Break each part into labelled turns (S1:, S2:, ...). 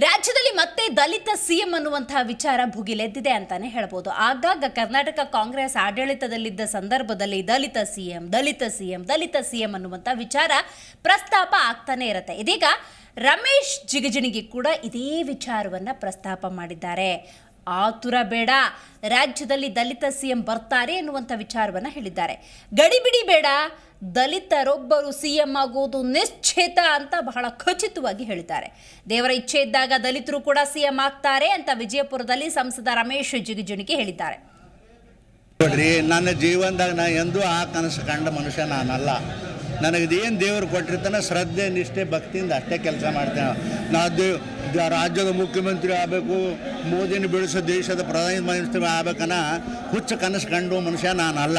S1: ರಾಜ್ಯದಲ್ಲಿ ಮತ್ತೆ ದಲಿತ ಸಿಎಂ ಅನ್ನುವಂತಹ ವಿಚಾರ ಭುಗಿಲೆದ್ದಿದೆ ಅಂತಾನೆ ಹೇಳ್ಬೋದು. ಆಗಾಗ ಕರ್ನಾಟಕ ಕಾಂಗ್ರೆಸ್ ಆಡಳಿತದಲ್ಲಿದ್ದ ಸಂದರ್ಭದಲ್ಲಿ Dalit CM Dalit CM Dalit CM ಅನ್ನುವಂಥ ವಿಚಾರ ಪ್ರಸ್ತಾಪ ಆಗ್ತಾನೆ ಇರುತ್ತೆ. ಇದೀಗ ರಮೇಶ್ ಜಿಗಜಿಣಿಗೆ ಕೂಡ ಇದೇ ವಿಚಾರವನ್ನ ಪ್ರಸ್ತಾಪ ಮಾಡಿದ್ದಾರೆ. ಆತುರ ಬೇಡ. ರಾಜ್ಯದಲ್ಲಿ ದಲಿತ ಸಿಎಂ ಬರ್ತಾರೆ ಎನ್ನುವಂಥ ವಿಚಾರವನ್ನ ಹೇಳಿದ್ದಾರೆ. ಗಡಿಬಿಡಿ ಬೇಡ. ದಲಿತರೊಬ್ಬರು ಸಿಎಂ ಆಗುವುದು ನಿಶ್ಚಿತ ಅಂತ ಬಹಳ ಖಚಿತವಾಗಿ ಹೇಳಿದ್ದಾರೆ. ದೇವರ ಇಚ್ಛೆ ಇದ್ದಾಗ ದಲಿತರು ಕೂಡ ಸಿಎಂ ಆಗ್ತಾರೆ ಅಂತ ವಿಜಯಪುರದಲ್ಲಿ ಸಂಸದ ರಮೇಶ್ ಜಿಗಿಜುಣಿಗೆ ಹೇಳಿದ್ದಾರೆ.
S2: ನೋಡ್ರಿ, ನನ್ನ ಜೀವನದಾಗ ನಾ ಎಂದೂ ಆ ಕನಸು ಕಂಡ ಮನುಷ್ಯ ನಾನಲ್ಲ. ನನಗಿದೇನು ದೇವರು ಕೊಟ್ಟಿರ್ತಾನೆ ಶ್ರದ್ಧೆ, ನಿಷ್ಠೆ, ಭಕ್ತಿಯಿಂದ ಅಷ್ಟೇ ಕೆಲಸ ಮಾಡ್ತೇನೆ. ನಾ ದೇವ್, ರಾಜ್ಯದ ಮುಖ್ಯಮಂತ್ರಿ ಆಗಬೇಕು ಮೋದಿನ ಬೆಳೆಸೋ ದೇಶದ ಪ್ರಧಾನಿ ಮಂತ್ರಿ ಆಗ್ಬೇಕನ್ನ ಹುಚ್ಚ ಕನಸು ಕಂಡು ಮನುಷ್ಯ ನಾನಲ್ಲ. ಅಲ್ಲ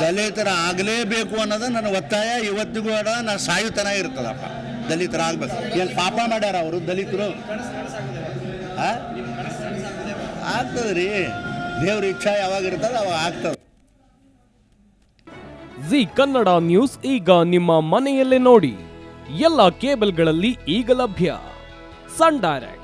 S2: ದಲಿತರ ಆಗಲೇಬೇಕು ಅನ್ನೋದು ನನ್ನ ಒತ್ತಾಯ. ಇವತ್ತಿಗೂ ಅದ ನಾ ಸಾಯುತನ ಇರ್ತದಪ್ಪ. ದಲಿತರ ಆಗ್ಬೇಕು. ಏನು ಪಾಪ ಮಾಡ್ಯಾರ ಅವರು ದಲಿತರು? ಆಗ್ತದೆ ರೀ ದೇವ್ರ ಇಚ್ಛಾ ಯಾವಾಗ ಇರ್ತದ ಅವಾಗ ಆಗ್ತದೆ.
S3: ಜಿ ಕನ್ನಡ ನ್ಯೂಸ್ ಈಗ ನಿಮ್ಮ ಮನೆಯಲ್ಲೇ ನೋಡಿ. ಎಲ್ಲ ಕೇಬಲ್ಗಳಲ್ಲಿ ಈಗ ಲಭ್ಯ. Sun Direct.